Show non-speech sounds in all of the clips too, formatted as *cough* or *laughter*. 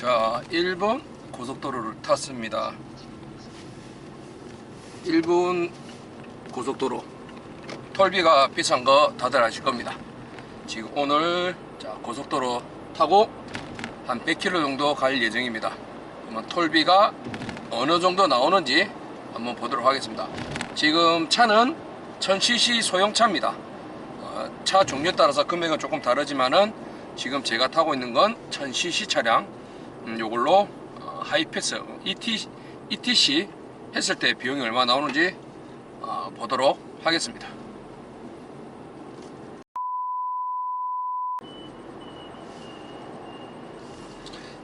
자, 1번 고속도로를 탔습니다. 1번 고속도로 톨비가 비싼 거 다들 아실 겁니다. 지금 오늘 자, 고속도로 타고 한 100km 정도 갈 예정입니다. 그러면 톨비가 어느 정도 나오는지 한번 보도록 하겠습니다. 지금 차는 1000cc 소형차입니다. 어, 차 종류에 따라서 금액은 조금 다르지만은 지금 제가 타고 있는 건 1000cc 차량 음, 요걸로 어, 하이패스 ET, ETC 했을 때 비용이 얼마 나오는지 어, 보도록 하겠습니다.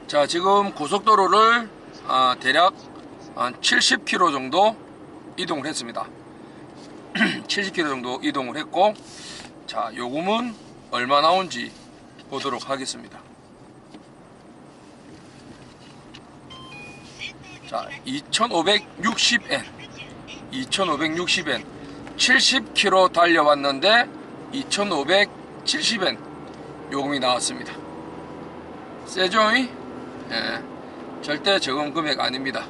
자 지금 고속도로를 아, 대략 한 70km 정도 이동을 했습니다 *clears throat* 70km 정도 이동을 했고 자 요금은 얼마 나온지 보도록 하겠습니다 자 2560엔 2560엔 70km 달려왔는데 2570엔 요금이 나왔습니다 세죠이 예, 절대 적은 금액 아닙니다.